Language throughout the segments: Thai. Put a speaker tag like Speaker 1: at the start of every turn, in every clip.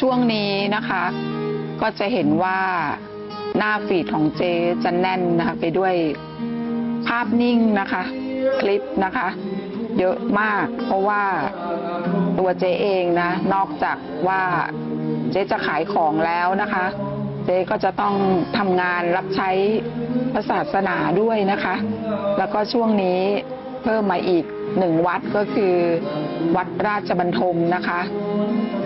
Speaker 1: ช่วงนี้นะคะ ก็จะเห็นว่าหน้าฟีดของเจจะแน่นนะคะไปด้วยภาพนิ่งนะคะ คลิปนะคะ เยอะมาก เพราะว่าตัวเจเองนะ นอกจากว่าเจจะขายของแล้วนะคะ เจก็จะต้องทำงานรับใช้พระศาสนาด้วยนะคะ แล้วก็ช่วงนี้เพิ่มมาอีกหนึ่งวัดก็คือ วัดราชบันทมนะคะ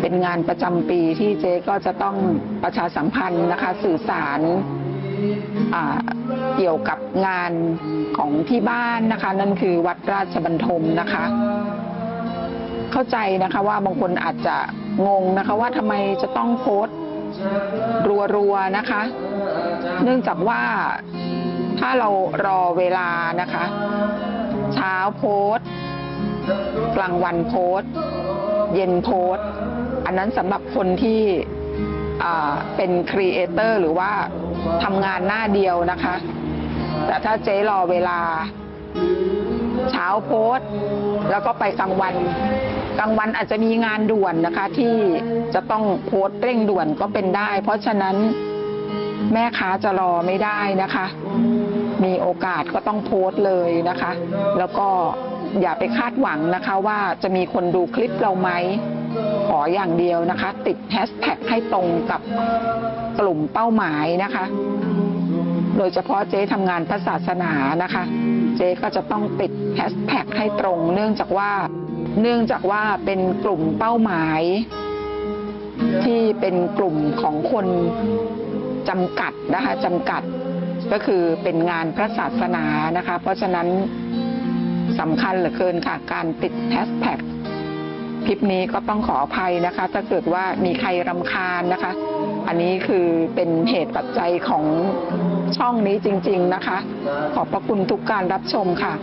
Speaker 1: เป็นงานประจำปีที่เจ๊ก็จะต้องประชาสัมพันธ์นะคะ สื่อสารเกี่ยวกับงานของที่บ้านนะคะ นั่นคือวัดราชบันทมนะคะ เข้าใจนะคะว่าบางคนอาจจะงงนะคะว่าทำไมจะต้องโพสต์รัวๆนะคะ เนื่องจากว่าถ้าเรารอเวลานะคะ เช้าโพสต์ กลางวันโพสเย็นโพสอันนั้นสำหรับคนที่เป็นครีเอเตอร์หรือว่าทำงานหน้าเดียวนะคะ แต่ถ้าเจ๊รอเวลาเช้าโพสแล้วก็ไปกลางวันกลางวันอาจจะมีงานด่วนนะคะ ที่จะต้องโพสเร่งด่วนก็เป็นได้ เพราะฉะนั้นแม่ค้าจะรอไม่ได้นะคะ มีโอกาสก็ต้องโพสต์เลยนะคะ แล้วก็อย่าไปคาดหวังนะคะว่าจะมีคนดูคลิปเราไหมขออย่างเดียวนะคะ ติดแฮชแท็กให้ตรงกับกลุ่มเป้าหมายนะคะ โดยเฉพาะเจ๊ทำงานพระศาสนานะคะ เจ๊ก็จะต้องติดแฮชแท็กให้ตรง เนื่องจากว่า เนื่องจากว่าเป็นกลุ่มเป้าหมาย ที่เป็นกลุ่มของคนจำกัดนะคะจำกัด ก็คือเป็นงานพระศาสนานะคะ เพราะฉะนั้นสำคัญเหลือเกินค่ะ การติดแฮชแท็กคลิปนี้ก็ต้องขออภัยนะคะ ถ้าเกิดว่ามีใครรำคาญนะคะ อันนี้คือเป็นเหตุปัจจัยของช่องนี้จริง ๆนะคะ ขอบพระคุณทุกการรับชมค่ะ